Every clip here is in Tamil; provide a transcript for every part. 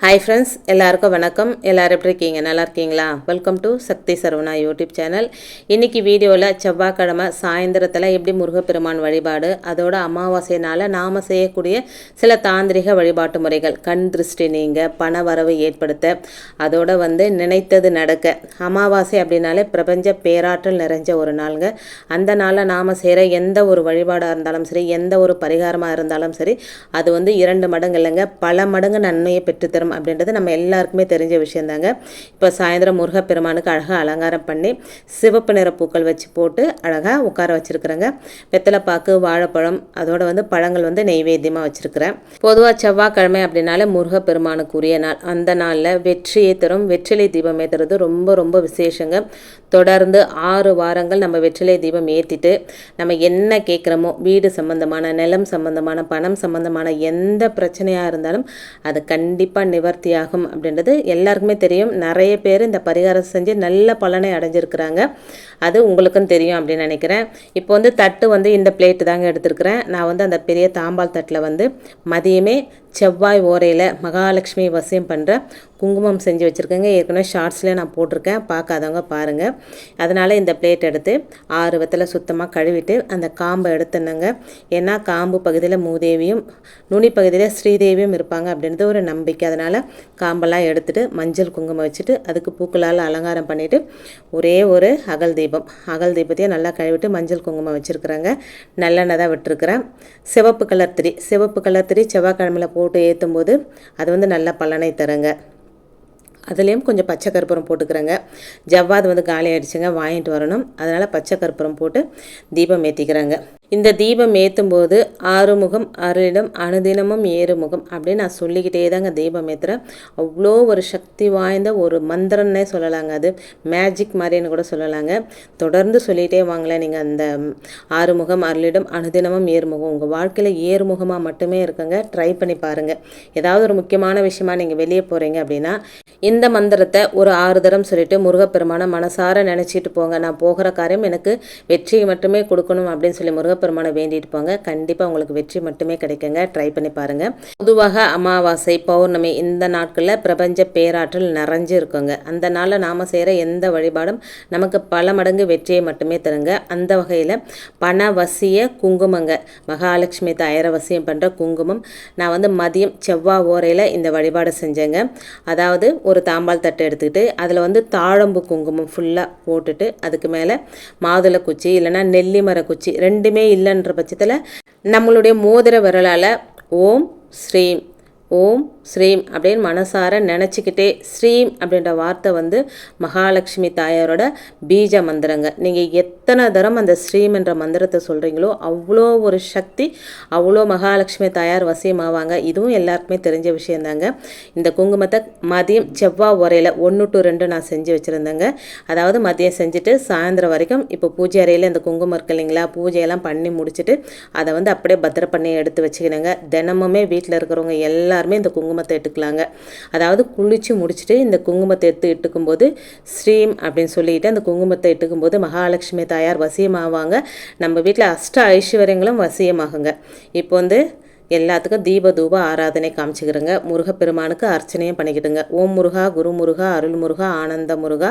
ஹாய் ஃப்ரெண்ட்ஸ் எல்லாருக்கும் வணக்கம். எல்லாரும் எப்படி இருக்கீங்க? நல்லா இருக்கீங்களா? Welcome to Sakthi Saravana YouTube channel. இன்றைக்கி வீடியோவில் செவ்வாய்க்கிழமை சாயந்தரத்தில் எப்படி முருகப்பெருமான் வழிபாடு அதோட அமாவாசையினால் நாம் செய்யக்கூடிய சில தாந்திரிக வழிபாட்டு முறைகள் கண் திருஷ்டி நீங்க பண வரவு ஏற்படுத்த அதோட வந்து நினைத்தது நடக்க. அமாவாசை அப்படின்னாலே பிரபஞ்ச பேராற்றல் நிறைஞ்ச ஒரு நாளுங்க. அந்த நாளில் நாம் செய்கிற எந்த ஒரு வழிபாடாக இருந்தாலும் சரி எந்த ஒரு பரிகாரமாக இருந்தாலும் சரி அது வந்து இரண்டு மடங்கு இல்லைங்க. பல மடங்கு நன்மையை பெற்றுத்தரும். அப்படின்றது நம்ம எல்லாருக்குமே தெரிஞ்ச விஷயந்தாங்க. இப்போ சாயந்தரம் முருகப்பெருமானுக்கு அழகாக அலங்காரம் பண்ணி சிவப்பு நிற பூக்கள் வச்சு போட்டு அழகாக உட்கார வச்சுருக்குறேங்க. வெத்தலைப்பாக்கு வாழைப்பழம் அதோட வந்து பழங்கள் வந்து நெய்வேத்தியமாக வச்சுருக்கிறேன். பொதுவாக செவ்வாய்க்கிழமை அப்படின்னாலே முருகப்பெருமானுக்கு உரிய நாள். அந்த நாளில் வெற்றியை தரும். வெற்றிலை தீபம் ஏற்றுறது ரொம்ப ரொம்ப விசேஷங்க. தொடர்ந்து ஆறு வாரங்கள் நம்ம வெற்றிலை தீபம் ஏற்றிட்டு நம்ம என்ன கேட்குறோமோ வீடு சம்பந்தமான நிலம் சம்பந்தமான பணம் சம்பந்தமான எந்த பிரச்சனையாக இருந்தாலும் அது கண்டிப்பாக நிவர்த்தியாகும் அப்படின்றது எல்லாருக்குமே தெரியும். நிறைய பேர் இந்த பரிகாரம் செஞ்சு நல்ல பலனை அடைஞ்சிருக்கிறாங்க. அது உங்களுக்கும் தெரியும் அப்படின்னு நினைக்கிறேன். இப்போ வந்து தட்டு வந்து இந்த பிளேட்டு தாங்க எடுத்திருக்கிறேன். நான் வந்து அந்த பெரிய தாம்பால் தட்டில் வந்து மதியமே செவ்வாய் ஓரையில் மகாலட்சுமி வசியம் பண்ணுற குங்குமம் செஞ்சு வச்சுருக்கேங்க. ஏற்கனவே ஷார்ட்ஸ்லேயே நான் போட்டிருக்கேன். பார்க்காதவங்க பாருங்கள் அதனால் இந்த பிளேட் எடுத்து ஆறு வத்தில் சுத்தமாக கழுவிட்டு அந்த காம்பை எடுத்துனங்க ஏன்னா காம்பு பகுதியில் மூதேவியும் நுனி பகுதியில் ஸ்ரீதேவியும் இருப்பாங்க அப்படின்றது ஒரு நம்பிக்கை. அதனால் காம்பெல்லாம் எடுத்துட்டு மஞ்சள் குங்குமம் வச்சுட்டு அதுக்கு பூக்களால் அலங்காரம் பண்ணிவிட்டு ஒரே ஒரு அகல் தீபம். அகல் தீபத்தையும் நல்லா கழுவிட்டு மஞ்சள் குங்குமம் வச்சுருக்குறேங்க. நல்லெண்ணெய் தான் விட்டுருக்குறேன். சிவப்பு கலர் திரி. சிவப்பு கலர் திரி செவ்வாய்க்கிழமையில் போட்டு ஏற்றும் போது அது வந்து நல்ல பலனை தருங்க. அதுலேயும் கொஞ்சம் பச்சை கற்பூரம் போட்டுக்கிறேங்க. ஜவ்வாது வந்து காலி ஆகிடுச்சுங்க வாங்கிட்டு வரணும். அதனால் பச்சை கற்பூரம் போட்டு தீபம் ஏற்றிக்கிறேங்க இந்த தீபம் ஏற்றும் போது ஆறுமுகம் அருளிடம் அனுதினமும் ஏறுமுகம் அப்படின்னு நான் சொல்லிக்கிட்டே தாங்க தீபம் ஏற்றுறேன் அவ்வளோ ஒரு சக்தி வாய்ந்த ஒரு மந்திரன்னே சொல்லலாங்க அது. மேஜிக் மாதிரின்னு கூட சொல்லலாங்க. தொடர்ந்து சொல்லிகிட்டே வாங்களேன் நீங்கள் அந்த ஆறுமுகம் அருளிடம் அனுதினமும் ஏறுமுகம். உங்கள் வாழ்க்கையில் ஏறுமுகமாக மட்டுமே இருக்குங்க. ட்ரை பண்ணி பாருங்கள் ஏதாவது ஒரு முக்கியமான விஷயமா நீங்கள் வெளியே போகிறீங்க அப்படின்னா இந்த மந்திரத்தை ஒரு ஆறு தரம் சொல்லிட்டு முருகப்பெருமானை மனசார நினச்சிட்டு போங்க. நான் போகிற காரியம் எனக்கு வெற்றியை மட்டுமே கொடுக்கணும் அப்படின்னு சொல்லி முருகப்பெருமானை வேண்டிட்டு போங்க. கண்டிப்பாக உங்களுக்கு வெற்றி மட்டுமே கிடைக்குங்க. ட்ரை பண்ணி பாருங்கள் பொதுவாக அமாவாசை பௌர்ணமி இந்த நாட்களில் பிரபஞ்ச பேராற்றல் நிறைஞ்சு இருக்குங்க அந்த நாளில் நாம் செய்கிற எந்த வழிபாடும் நமக்கு பல மடங்கு வெற்றியை மட்டுமே தருங்க. அந்த வகையில் பண வசிய குங்குமங்க மகாலட்சுமி தாயர வசியம் பண்ணுற குங்குமம். நான் வந்து மதியம் செவ்வாய் ஓரையில் இந்த வழிபாடு செஞ்சேங்க. அதாவது ஒரு தாம்பால் தட்டை எடுத்துக்கிட்டு அதில் வந்து தாழம்பு குங்குமம் ஃபுல்லாக போட்டுட்டு அதுக்கு மேலே மாதுளை குச்சி இல்லைன்னா நெல்லி மர குச்சி ரெண்டுமே இல்லைன்ற பட்சத்தில் நம்மளுடைய மோதிர விரலால் ஓம் ஸ்ரீம் ஓம் ஸ்ரீம் அப்படின்னு மனசார நினச்சிக்கிட்டே ஸ்ரீம் அப்படின்ற வார்த்தை வந்து மகாலட்சுமி தாயாரோட பீஜ மந்திரங்க. நீங்கள் எத்தனை தரம் அந்த ஸ்ரீம் என்ற மந்திரத்தை சொல்கிறீங்களோ அவ்வளோ ஒரு சக்தி அவ்வளோ மகாலட்சுமி தாயார் வசியமாவாங்க. இதுவும் எல்லாருக்குமே தெரிஞ்ச விஷயந்தாங்க. இந்த குங்குமத்தை மதியம் செவ்வாய் உரையில் ஒன்று டு ரெண்டு நான் செஞ்சு வச்சுருந்தேங்க. அதாவது மதியம் செஞ்சுட்டு சாயந்தரம் வரைக்கும் இப்போ பூஜை அறையில் இந்த குங்குமம் இருக்கு இல்லைங்களா பூஜையெல்லாம் பண்ணி முடிச்சுட்டு அதை வந்து அப்படியே பத்திர பண்ணி எடுத்து வச்சுக்கினேங்க. தினமுமே வீட்டில் இருக்கிறவங்க எல்லாருமே இந்த குங்குமத்தை எடுக்கலாங்க அதாவது குளித்து முடிச்சுட்டு இந்த குங்குமத்தை எடுத்து இட்டுக்கும்போது ஸ்ரீம் அப்படின்னு சொல்லிட்டு அந்த குங்குமத்தை இட்டுக்கும்போது மகாலட்சுமி தாயார் வசியமாவாங்க. நம்ம வீட்டில் அஷ்ட ஐஸ்வர்யங்களும் வசியமாகுங்க. இப்போ வந்து எல்லாத்துக்கும் தீப தூப ஆராதனை காமிச்சுக்கிறேங்க. முருகப்பெருமானுக்கு அர்ச்சனையும் பண்ணிக்கிட்டுங்க. ஓம் முருகா குரு முருகா அருள் முருகா ஆனந்த முருகா.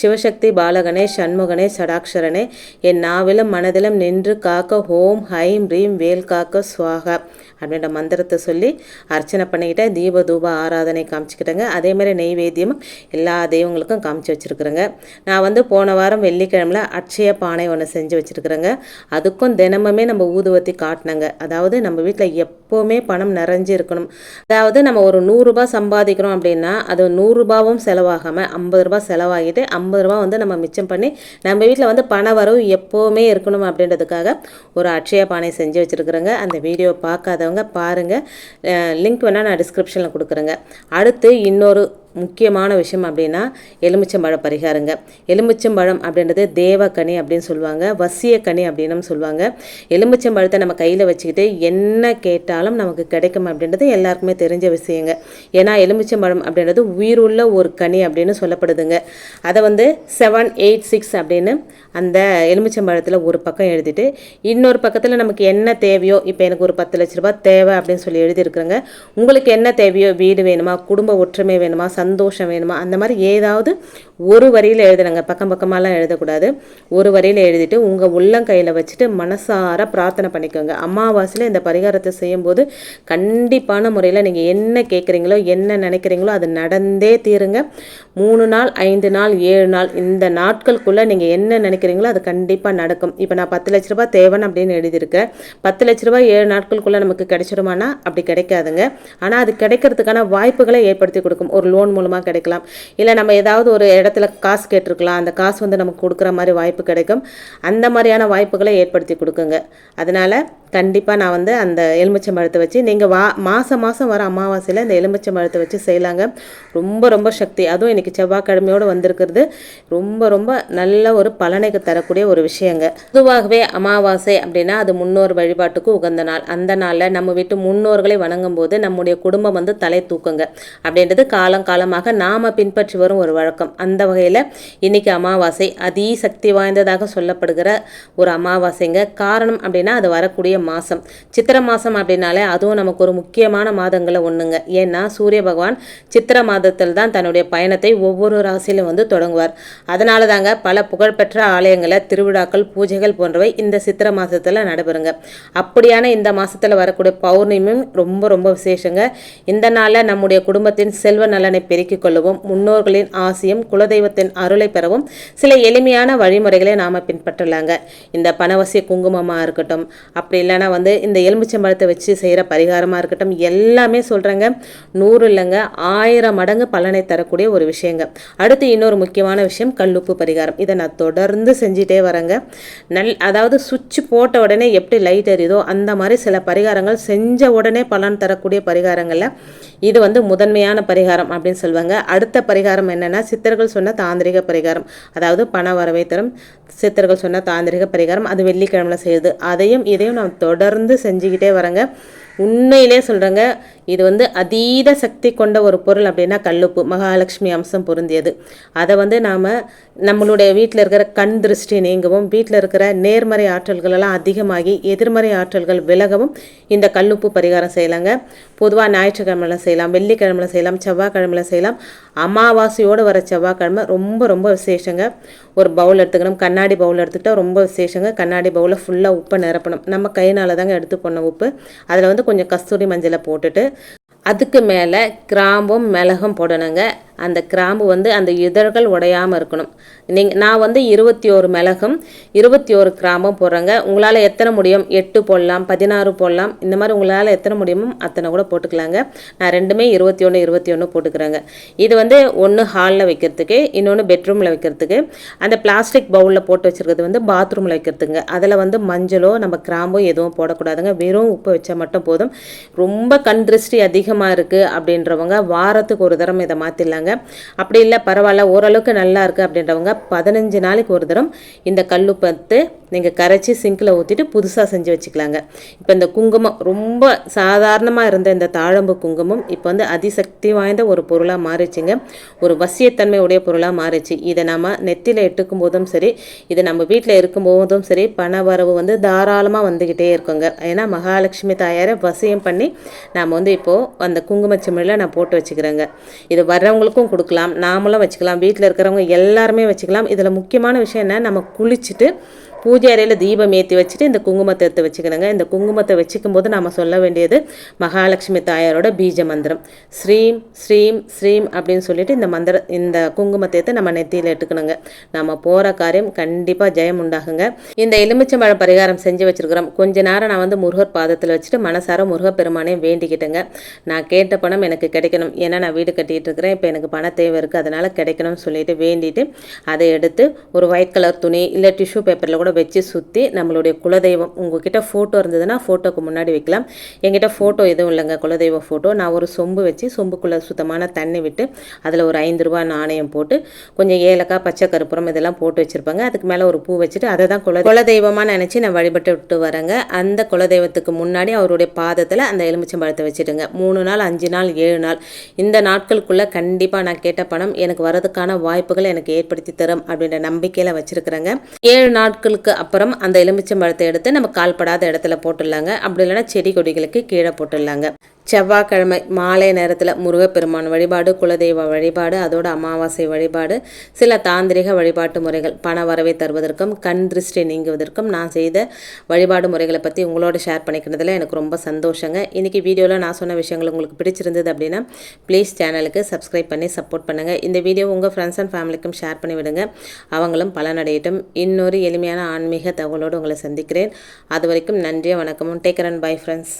சிவசக்தி பாலகனே சண்முகனே சடாக்ஷரனே என் நாவிலும் மனதிலும் நின்று காக்க ஹோம் ஹைம் ரீம் வேல் காக்க சுவாகா அப்படின்ற மந்திரத்தை சொல்லி அர்ச்சனை பண்ணிக்கிட்டேன் தீப தூப ஆராதனை காமிச்சிக்கிட்டேங்க. அதேமாதிரி நெய்வேத்தியம் எல்லா தெய்வங்களுக்கும் காமிச்சு வச்சுருக்குறேங்க. நான் வந்து போன வாரம் வெள்ளிக்கிழமையில் அட்சய பானை ஒன்று செஞ்சு வச்சுருக்குறேங்க. அதுக்கும் தினமுமே நம்ம ஊதுவத்தி காட்டினங்க அதாவது நம்ம வீட்டில் எப் எப்போவுமே பணம் நிறைஞ்சு இருக்கணும் அதாவது நம்ம ஒரு நூறுரூபா சம்பாதிக்கிறோம் அப்படின்னா அது நூறுரூபாவும் செலவாகாமல் ஐம்பது ரூபா செலவாகிட்டு ஐம்பது ரூபா வந்து நம்ம மிச்சம் பண்ணி நம்ம வீட்டில் வந்து பண வரவு எப்போவுமே இருக்கணும் அப்படின்றதுக்காக ஒரு அட்சய பானை செஞ்சு வச்சுருக்குறேங்க. அந்த வீடியோ பார்க்காதவங்க பாருங்கள் லிங்க் வேணால் நான் டிஸ்கிரிப்ஷனில் கொடுக்குறேங்க. அடுத்து இன்னொரு முக்கியமான விஷயம் அப்படின்னா எலுமிச்சம்பழ பரிகாரங்க. எலுமிச்சம்பழம் அப்படின்றது தேவக்கனி அப்படின்னு சொல்லுவாங்க. வசியக்கனி அப்படின்னு சொல்லுவாங்க. எலுமிச்சம்பழத்தை நம்ம கையில் வச்சுக்கிட்டு என்ன கேட்டாலும் நமக்கு கிடைக்கும் அப்படின்றது எல்லாருக்குமே தெரிஞ்ச விஷயங்க. ஏன்னா எலுமிச்சம்பழம் அப்படின்றது உயிருள்ள ஒரு கனி அப்படின்னு சொல்லப்படுதுங்க. அதை வந்து செவன் எயிட் சிக்ஸ் அப்படின்னு அந்த எலுமிச்சம்பழத்தில் ஒரு பக்கம் எழுதிட்டு இன்னொரு பக்கத்தில் நமக்கு என்ன தேவையோ இப்போ எனக்கு ஒரு பத்து லட்ச ரூபாய் தேவை அப்படின்னு சொல்லி எழுதியிருக்கிறேங்க. உங்களுக்கு என்ன தேவையோ வீடு வேணுமா குடும்ப ஒற்றுமை வேணுமா சந்தோஷம் வேணுமா? அந்த மாதிரி ஏதாவது ஒரு வரியில் எழுதுனங்க. பக்கம் பக்கமாலாம் எழுதக்கூடாது. ஒரு வரியில் எழுதிட்டு உங்கள் உள்ளங்கையில் வச்சுட்டு மனசார பிரார்த்தனை பண்ணிக்கோங்க. அமாவாசையில் இந்த பரிகாரத்தை செய்யும்போது கண்டிப்பான முறையில் நீங்கள் என்ன கேட்குறீங்களோ என்ன நினைக்கிறீங்களோ அது நடந்தே தீருங்க. மூணு நாள் ஐந்து நாள் ஏழு நாள் இந்த நாட்களுக்குள்ளே நீங்கள் என்ன நினைக்கிறீங்களோ அது கண்டிப்பாக நடக்கும். இப்போ நான் பத்து லட்ச ரூபாய் தேவைன்னு அப்படின்னு எழுதியிருக்கேன். பத்து லட்ச ரூபாய் ஏழு நாட்களுக்குள்ளே நமக்கு கிடைச்சிருமானா? அப்படி கிடைக்காதுங்க. ஆனால் அது கிடைக்கிறதுக்கான வாய்ப்புகளை ஏற்படுத்தி கொடுக்கும். ஒரு லோன் மூலமாக கிடைக்கலாம். இல்லை நம்ம ஏதாவது ஒரு இடத்துல காசு கேட்டிருக்கலாம். அந்த காசு வந்து நமக்கு கொடுக்குற மாதிரி வாய்ப்பு கிடைக்கும். அந்த மாதிரியான வாய்ப்புகளை ஏற்படுத்தி கொடுக்குங்க. அதனால் கண்டிப்பாக நான் வந்து அந்த எலுமிச்சை மரத்தை வச்சு நீங்கள் வா மாதம் மாதம் வர அமாவாசையில் இந்த எலுமிச்சம்பழத்தை வச்சு செய்யலாங்க. ரொம்ப ரொம்ப சக்தி. அதுவும் இன்றைக்கி செவ்வாய்க்கிழமையோடு வந்திருக்கிறது. ரொம்ப ரொம்ப நல்ல ஒரு பலனைக்கு தரக்கூடிய ஒரு விஷயங்க. பொதுவாகவே அமாவாசை அப்படின்னா அது முன்னோர் வழிபாட்டுக்கு உகந்த நாள். அந்த நாளில் நம்ம வீட்டு முன்னோர்களை வணங்கும் போது நம்முடைய குடும்பம் வந்து தலை தூக்குங்க. அப்படின்றது காலம் காலமாக நாம் பின்பற்றி வரும் ஒரு வழக்கம். அந்த வகையில் இன்றைக்கி அமாவாசை அதி சக்தி வாய்ந்ததாக சொல்லப்படுகிற ஒரு அமாவாசைங்க. காரணம் அப்படின்னா அது வரக்கூடிய மாதம் சித்திர மாதம் அப்படின்னாலே அதுவும் நமக்கு ஒரு முக்கியமான மாதங்களில் ஒன்றுங்க ஏன்னா சூரிய பகவான் சித்திர மாதத்தில் தான் தன்னுடைய பயணத்தை ஒவ்வொரு ராசியிலும் வந்து தொடங்குவார். அதனால தாங்க பல புகழ்பெற்ற ஆலயங்களை திருவிழாக்கள் பூஜைகள் போன்றவை இந்த சித்திர மாதத்தில் நடைபெறுங்க. அப்படியான இந்த மாதத்தில் வரக்கூடிய பௌர்ணமியும் ரொம்ப ரொம்ப விசேஷங்க. இந்த நாளில் நம்முடைய குடும்பத்தின் செல்வ நலனை பெருக்கிக் கொள்ளவும். முன்னோர்களின் ஆசையும் குலதெய்வத்தின் அருளை பெறவும் சில எளிமையான வழிமுறைகளை நாம் பின்பற்றலாங்க. இந்த பணவசிய குங்குமமாக இருக்கட்டும் அப்படி இல்லைன்னா வந்து இந்த எலுமிச்சம்பழத்தை வச்சு செய்கிற பரிகாரமாக இருக்கட்டும் எல்லாமே சொல்கிறேங்க நூறு இல்லைங்க ஆயிரம் மடங்கு பலனை தரக்கூடிய ஒரு விஷயங்க. அடுத்து இன்னொரு முக்கியமான விஷயம் கல்லுப்பு பரிகாரம். இதை நான் தொடர்ந்து செஞ்சிட்டே வரேங்க. நல் அதாவது சுவிட்ச் போட்ட உடனே எப்படி லைட் எரியுதோ அந்த மாதிரி சில பரிகாரங்கள் செஞ்ச உடனே பலன் தரக்கூடிய பரிகாரங்களில் இது வந்து முதன்மையான பரிகாரம் அப்படின்னு சொல்லுவாங்க அடுத்த பரிகாரம் என்னென்னா சித்தர்கள் சொன்ன தாந்திரிக பரிகாரம். அதாவது பண வரவை தரும். சித்தர்கள் சொன்ன தாந்திரிக பரிகாரம். அது வெள்ளிக்கிழமையில் செய்யுது. அதையும் இதையும் நான் தொடர்ந்து செஞ்சுக்கிட்டே வரேங்க. உண்மையிலே சொல்கிறேங்க இது வந்து அதீத சக்தி கொண்ட ஒரு பொருள் அப்படின்னா கல்லுப்பு மகாலட்சுமி அம்சம் பொருந்தியது. அதை வந்து நாம் நம்மளுடைய வீட்டில் இருக்கிற கண் திருஷ்டி நீங்கவும் வீட்டில் இருக்கிற நேர்மறை ஆற்றல்களெல்லாம் அதிகமாகி எதிர்மறை ஆற்றல்கள் விலகவும் இந்த கல்லுப்பு பரிகாரம் செய்யலாங்க. பொதுவாக ஞாயிற்றுக்கிழமையில் செய்யலாம் வெள்ளிக்கிழமையில் செய்யலாம் செவ்வாய்க்கிழமையில் செய்யலாம். அமாவாசையோடு வர செவ்வாய்க்கிழமை ரொம்ப ரொம்ப விசேஷங்க. ஒரு பவுல் எடுத்துக்கணும் கண்ணாடி பவுல் எடுத்துக்கிட்டால் ரொம்ப விசேஷங்க. கண்ணாடி பவுலில் ஃபுல்லாக உப்பை நிரப்பணும். நம்ம கையினால் தாங்க எடுத்து போன உப்பு. அதில் வந்து கொஞ்சம் கஸ்தூரி மஞ்சளை போட்டுட்டு அதுக்கு மேலே கிராம்பும் மிளகும் போடணுங்க. அந்த கிராம்பு வந்து அந்த இதழ்கள் உடையாமல் இருக்கணும். நீங்கள் நான் வந்து இருபத்தி ஒரு மிளகும் இருபத்தி ஒரு கிராம்பும் போடுறேங்க. உங்களால் எத்தனை முடியும்? எட்டு போடலாம் பதினாறு போடலாம். இந்த மாதிரி உங்களால் எத்தனை முடியுமோ அத்தனை கூட போட்டுக்கலாங்க. நான் ரெண்டுமே இருபத்தி ஒன்று இருபத்தி ஒன்று போட்டுக்கிறேங்க. இது வந்து ஒன்று ஹாலில் வைக்கிறதுக்கு இன்னொன்று பெட்ரூமில் வைக்கிறதுக்கு. அந்த பிளாஸ்டிக் பவுலில் போட்டு வச்சுருக்கிறது வந்து பாத்ரூமில் வைக்கிறதுங்க. அதில் வந்து மஞ்சளோ நம்ம கிராம்போ எதுவும் போடக்கூடாதுங்க. வெறும் உப்பு வச்சா மட்டும் போதும். ரொம்ப கண் திருஷ்டி அதிகமாக இருக்குது அப்படின்றவங்க வாரத்துக்கு ஒரு தரம் இதை மாற்றிடலாங்க அப்படி இல்லை பரவாயில்ல ஓரளவுக்கு நல்லா இருக்குது அப்படின்றவங்க பதினஞ்சு நாளைக்கு ஒரு தரம் இந்த கல்லுப்பத்து நீங்கள் கரைச்சி சிங்கில் ஊற்றிட்டு புதுசாக செஞ்சு வச்சுக்கலாங்க. இப்போ இந்த குங்குமம் ரொம்ப சாதாரணமாக இருந்த இந்த தாழம்பு குங்குமம் இப்போ வந்து அதிசக்தி வாய்ந்த ஒரு பொருளாக மாறிச்சுங்க ஒரு வசியத்தன்மை உடைய பொருளாக மாறிச்சு இதை நம்ம நெத்தியில் எட்டுக்கும் போதும் சரி இது நம்ம வீட்டில் இருக்கும் போதும் சரி பண வரவு வந்து தாராளமாக வந்துக்கிட்டே இருக்குங்க. ஏன்னா மகாலட்சுமி தாயாரை வசியம் பண்ணி நாம் வந்து இப்போது அந்த குங்குமச்சிமிழில் நான் போட்டு வச்சுக்கிறேங்க. இது வர்றவங்களுக்கு அவங்களுக்கும் கொடுக்கலாம் நாமளும் வச்சுக்கலாம் வீட்டில் இருக்கிறவங்க எல்லாருமே வச்சுக்கலாம். இதில் முக்கியமான விஷயம் என்ன? நம்ம குளிச்சுட்டு பூஜை அறையில் தீபம் ஏற்றி வச்சுட்டு இந்த குங்குமத்தை எடுத்து வச்சுக்கணுங்க. இந்த குங்குமத்தை வச்சுக்கும் போது நாம் சொல்ல வேண்டியது மகாலட்சுமி தாயாரோட பீஜ மந்திரம். ஸ்ரீம் ஸ்ரீம் ஸ்ரீம் அப்படின்னு சொல்லிட்டு இந்த மந்திர இந்த குங்குமத்தை எடுத்து நம்ம நெத்தியில் எடுத்துக்கணுங்க. நம்ம போகிற காரியம் கண்டிப்பாக ஜெயம் உண்டாகுங்க. இந்த எலுமிச்சம்பழம் பரிகாரம் செஞ்சு வச்சுருக்கிறோம். கொஞ்ச நேரம் நான் வந்து முருகர் பாதத்தில் வச்சுட்டு மனசார முருகப்பெருமானையும் வேண்டிக்கிட்டேங்க. நான் கேட்ட பணம் எனக்கு கிடைக்கணும். ஏன்னா நான் வீடு கட்டிகிட்டு இருக்கிறேன். இப்போ எனக்கு பண தேவை இருக்குது அதனால் கிடைக்கணும்னு சொல்லிட்டு வேண்டிட்டு அதை எடுத்து ஒரு ஒயிட் கலர் துணி இல்லை டிஷ்யூ பேப்பரில் கூட வச்சு சுற்றி நம்மளுடைய குலதெய்வம் உங்ககிட்ட ஃபோட்டோ இருந்ததுன்னா ஃபோட்டோக்கு முன்னாடி வைக்கலாம். என்கிட்ட ஃபோட்டோ எதுவும் இல்லைங்க குலதெய்வ ஃபோட்டோ நான் ஒரு சொம்பு வச்சு சொம்புக்குள்ளே சுத்தமான தண்ணி விட்டு அதில் ஒரு ஐந்து ரூபா நாணயம் போட்டு கொஞ்சம் ஏலக்காய் பச்சை கருப்புரம் இதெல்லாம் போட்டு வச்சுருப்பாங்க. அதுக்கு மேலே ஒரு பூ வச்சுட்டு அதை தான் குல குலதெய்வமாக நினச்சி நான் வழிபட்டு விட்டு வரேங்க. அந்த குலதெய்வத்துக்கு முன்னாடி அவருடைய பாதத்தில் அந்த எலுமிச்சம்பழத்தை வச்சுடுங்க மூணு நாள் அஞ்சு நாள் ஏழு நாள். இந்த நாட்களுக்குள்ளே கண்டிப்பாக நான் கேட்ட பணம் எனக்கு வரதுக்கான வாய்ப்புகளை எனக்கு ஏற்படுத்தி தரும் அப்படின்ற நம்பிக்கையில் வச்சுருக்குறேங்க. ஏழு நாட்கள் நாட்களுக்கு அப்புறம் அந்த எலுமிச்சம்பழத்தை எடுத்து நம்ம கால்படாத இடத்துல போட்டுடலாங்க. அப்படி இல்லைன்னா செடி கொடிகளுக்கு கீழே போட்டுடலாங்க. செவ்வாய்க்கிழமை மாலை நேரத்தில் முருகப்பெருமான் வழிபாடு குலதெய்வ வழிபாடு அதோட அமாவாசை வழிபாடு சில தாந்திரிக வழிபாட்டு முறைகள் பண வரவை தருவதற்கும் கண் திருஷ்டி நீங்குவதற்கும் நான் செய்த வழிபாடு முறைகளை பற்றி உங்களோட ஷேர் பண்ணிக்கிறதுல எனக்கு ரொம்ப சந்தோஷங்க. இன்றைக்கி வீடியோவில் நான் சொன்ன விஷயங்கள் உங்களுக்கு பிடிச்சிருந்தது அப்படின்னா ப்ளீஸ் சேனலுக்கு சப்ஸ்கிரைப் பண்ணி சப்போர்ட் பண்ணுங்கள் இந்த வீடியோ உங்கள் ஃப்ரெண்ட்ஸ் அண்ட் ஃபேமிலிக்கும் ஷேர் பண்ணி விடுங்க. அவங்களும் பலனடையட்டும். இன்னொரு எளிமையான ஆன்மீக தகவலோடு உங்களை சந்திக்கிறேன். அது வரைக்கும் நன்றியும் வணக்கமும். Take and bye friends